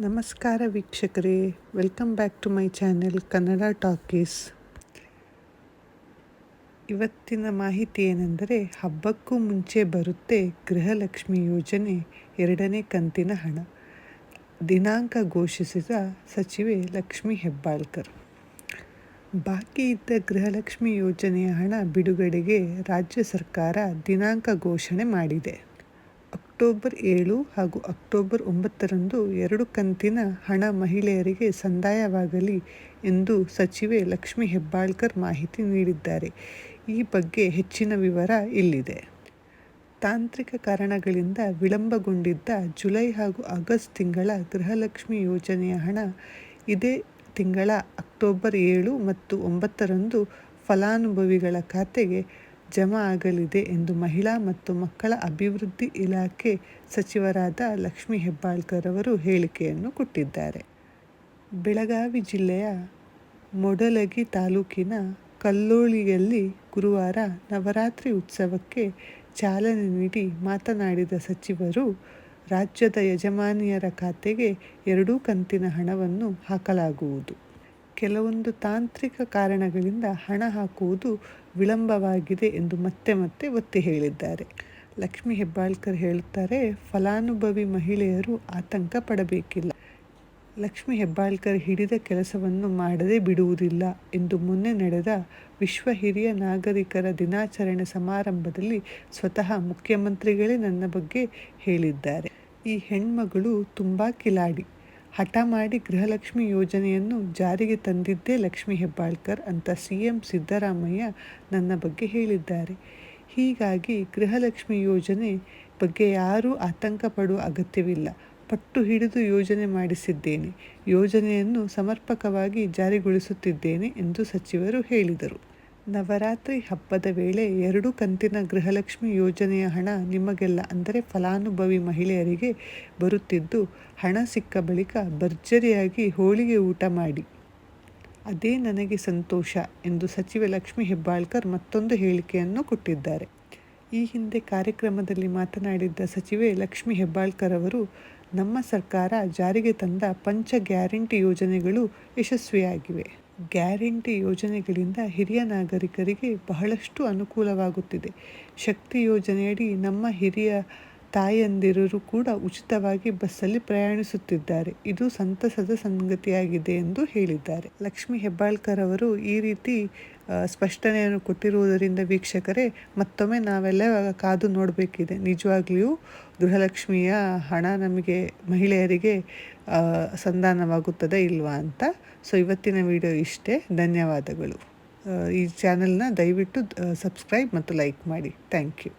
ನಮಸ್ಕಾರ ವೀಕ್ಷಕರೇ welcome back to my channel Kannada talkies ಇವತ್ತಿನ ಮಾಹಿತಿ ಏನೆಂದರೆ, ಹಬ್ಬಕ್ಕೂ ಮುಂಚೆ ಬರುತ್ತೆ ಗೃಹಲಕ್ಷ್ಮಿ ಯೋಜನೆ ಎರಡನೇ ಕಂತಿನ ಹಣ. ದಿನಾಂಕ ಘೋಷಿಸಿದ ಸಚಿವೆ ಲಕ್ಷ್ಮಿ ಹೆಬ್ಬಾಳ್ಕರ್. ಬಾಕಿ ಇದ್ದ ಗೃಹಲಕ್ಷ್ಮಿ ಯೋಜನೆಯ ಹಣ ಬಿಡುಗಡೆಗೆ ರಾಜ್ಯ ಸರ್ಕಾರ ದಿನಾಂಕ ಘೋಷಣೆ ಮಾಡಿದೆ. ಅಕ್ಟೋಬರ್ ಏಳು ಹಾಗೂ ಅಕ್ಟೋಬರ್ ಒಂಬತ್ತರಂದು ಎರಡು ಕಂತಿನ ಹಣ ಮಹಿಳೆಯರಿಗೆ ಸಂದಾಯವಾಗಲಿ ಎಂದು ಸಚಿವೆ ಲಕ್ಷ್ಮಿ ಹೆಬ್ಬಾಳ್ಕರ್ ಮಾಹಿತಿ ನೀಡಿದ್ದಾರೆ. ಈ ಬಗ್ಗೆ ಹೆಚ್ಚಿನ ವಿವರ ಇಲ್ಲಿದೆ. ತಾಂತ್ರಿಕ ಕಾರಣಗಳಿಂದ ವಿಳಂಬಗೊಂಡಿದ್ದ ಜುಲೈ ಹಾಗೂ ಆಗಸ್ಟ್ ತಿಂಗಳ ಗೃಹಲಕ್ಷ್ಮಿ ಯೋಜನೆಯ ಹಣ ಇದೇ ತಿಂಗಳ ಅಕ್ಟೋಬರ್ ಏಳು ಮತ್ತು ಒಂಬತ್ತರಂದು ಫಲಾನುಭವಿಗಳ ಖಾತೆಗೆ ಜಮಾ ಆಗಲಿದೆ ಎಂದು ಮಹಿಳಾ ಮತ್ತು ಮಕ್ಕಳ ಅಭಿವೃದ್ಧಿ ಇಲಾಖೆ ಸಚಿವರಾದ ಲಕ್ಷ್ಮಿ ಹೆಬ್ಬಾಳ್ಕರ್ ಅವರು ಹೇಳಿಕೆಯನ್ನು ಕೊಟ್ಟಿದ್ದಾರೆ. ಬೆಳಗಾವಿ ಜಿಲ್ಲೆಯ ಮೊಡಲಗಿ ತಾಲೂಕಿನ ಕಲ್ಲೋಳಿಯಲ್ಲಿ ಗುರುವಾರ ನವರಾತ್ರಿ ಉತ್ಸವಕ್ಕೆ ಚಾಲನೆ ನೀಡಿ ಮಾತನಾಡಿದ ಸಚಿವರು, ರಾಜ್ಯದ ಯಜಮಾನಿಯರ ಖಾತೆಗೆ ಎರಡೂ ಕಂತಿನ ಹಣವನ್ನು ಹಾಕಲಾಗುವುದು. ಕೆಲವೊಂದು ತಾಂತ್ರಿಕ ಕಾರಣಗಳಿಂದ ಹಣ ಹಾಕುವುದು ವಿಳಂಬವಾಗಿದೆ ಎಂದು ಮತ್ತೆ ಮತ್ತೆ ಒತ್ತಿ ಹೇಳಿದ್ದಾರೆ. ಲಕ್ಷ್ಮಿ ಹೆಬ್ಬಾಳ್ಕರ್ ಹೇಳುತ್ತಾರೆ ಫಲಾನುಭವಿ ಮಹಿಳೆಯರು ಆತಂಕ ಪಡಬೇಕಿಲ್ಲ. ಲಕ್ಷ್ಮಿ ಹೆಬ್ಬಾಳ್ಕರ್ ಹಿಡಿದ ಕೆಲಸವನ್ನು ಮಾಡದೆ ಬಿಡುವುದಿಲ್ಲ ಎಂದು ಮೊನ್ನೆ ನಡೆದ ವಿಶ್ವ ಹಿರಿಯ ನಾಗರಿಕರ ದಿನಾಚರಣೆ ಸಮಾರಂಭದಲ್ಲಿ ಸ್ವತಃ ಮುಖ್ಯಮಂತ್ರಿಗಳೇ ನನ್ನ ಬಗ್ಗೆ ಹೇಳಿದ್ದಾರೆ. ಈ ಹೆಣ್ಮಗಳು ತುಂಬ ಕಿಲಾಡಿ. ಹಠ ಮಾಡಿ ಗೃಹಲಕ್ಷ್ಮಿ ಯೋಜನೆಯನ್ನು ಜಾರಿಗೆ ತಂದಿದ್ದೇ ಲಕ್ಷ್ಮಿ ಹೆಬ್ಬಾಳ್ಕರ್ ಅಂತ ಸಿ ಎಂ ಸಿದ್ದರಾಮಯ್ಯ ನನ್ನ ಬಗ್ಗೆ ಹೇಳಿದ್ದಾರೆ. ಹೀಗಾಗಿ ಗೃಹಲಕ್ಷ್ಮಿ ಯೋಜನೆ ಬಗ್ಗೆ ಯಾರೂ ಆತಂಕ ಪಡುವ ಅಗತ್ಯವಿಲ್ಲ. ಪಟ್ಟು ಹಿಡಿದು ಯೋಜನೆ ಮಾಡಿಸಿದ್ದೇನೆ. ಯೋಜನೆಯನ್ನು ಸಮರ್ಪಕವಾಗಿ ಜಾರಿಗೊಳಿಸುತ್ತಿದ್ದೇನೆ ಎಂದು ಸಚಿವರು ಹೇಳಿದರು. ನವರಾತ್ರಿ ಹಬ್ಬದ ವೇಳೆ ಎರಡು ಕಂತಿನ ಗೃಹಲಕ್ಷ್ಮಿ ಯೋಜನೆಯ ಹಣ ನಿಮಗೆಲ್ಲ ಅಂದರೆ ಫಲಾನುಭವಿ ಮಹಿಳೆಯರಿಗೆ ಬರುತ್ತಿದ್ದು, ಹಣ ಸಿಕ್ಕ ಬಳಿಕ ಭರ್ಜರಿಯಾಗಿ ಹೋಳಿಗೆ ಊಟ ಮಾಡಿ. ಅದೇ ನನಗೆ ಸಂತೋಷ ಎಂದು ಸಚಿವೆ ಲಕ್ಷ್ಮಿ ಹೆಬ್ಬಾಳ್ಕರ್ ಮತ್ತೊಂದು ಹೇಳಿಕೆಯನ್ನು ಕೊಟ್ಟಿದ್ದಾರೆ. ಈ ಹಿಂದೆ ಕಾರ್ಯಕ್ರಮದಲ್ಲಿ ಮಾತನಾಡಿದ್ದ ಸಚಿವೆ ಲಕ್ಷ್ಮಿ ಹೆಬ್ಬಾಳ್ಕರ್ ಅವರು, ನಮ್ಮ ಸರ್ಕಾರ ಜಾರಿಗೆ ತಂದ ಪಂಚ ಗ್ಯಾರಂಟಿ ಯೋಜನೆಗಳು ಯಶಸ್ವಿಯಾಗಿವೆ. ಗ್ಯಾರಂಟಿ ಯೋಜನೆಗಳಿಂದ ಹಿರಿಯ ನಾಗರಿಕರಿಗೆ ಬಹಳಷ್ಟು ಅನುಕೂಲವಾಗುತ್ತಿದೆ. ಶಕ್ತಿ ಯೋಜನೆಯಡಿ ನಮ್ಮ ಹಿರಿಯ ತಾಯಂದಿರರು ಕೂಡ ಉಚಿತವಾಗಿ ಬಸ್ಸಲ್ಲಿ ಪ್ರಯಾಣಿಸುತ್ತಿದ್ದಾರೆ. ಇದು ಸಂತಸದ ಸಂಗತಿಯಾಗಿದೆ ಎಂದು ಹೇಳಿದ್ದಾರೆ. ಲಕ್ಷ್ಮೀ ಹೆಬ್ಬಾಳ್ಕರ್ ಅವರು ಈ ರೀತಿ ಸ್ಪಷ್ಟನೆಯನ್ನು ಕೊಟ್ಟಿರುವುದರಿಂದ ವೀಕ್ಷಕರೇ, ಮತ್ತೊಮ್ಮೆ ನಾವೆಲ್ಲ ಕಾದು ನೋಡಬೇಕಿದೆ. ನಿಜವಾಗ್ಲಿಯೂ ಗೃಹಲಕ್ಷ್ಮಿಯ ಹಣ ನಮಗೆ ಮಹಿಳೆಯರಿಗೆ ಸಂಧಾನವಾಗುತ್ತದೆ ಇಲ್ವಾ ಅಂತ. ಸೊ ಇವತ್ತಿನ ವಿಡಿಯೋ ಇಷ್ಟೇ. ಧನ್ಯವಾದಗಳು. ಈ ಚಾನಲ್ನ ದಯವಿಟ್ಟು ಸಬ್ಸ್ಕ್ರೈಬ್ ಮತ್ತು ಲೈಕ್ ಮಾಡಿ. Thank you.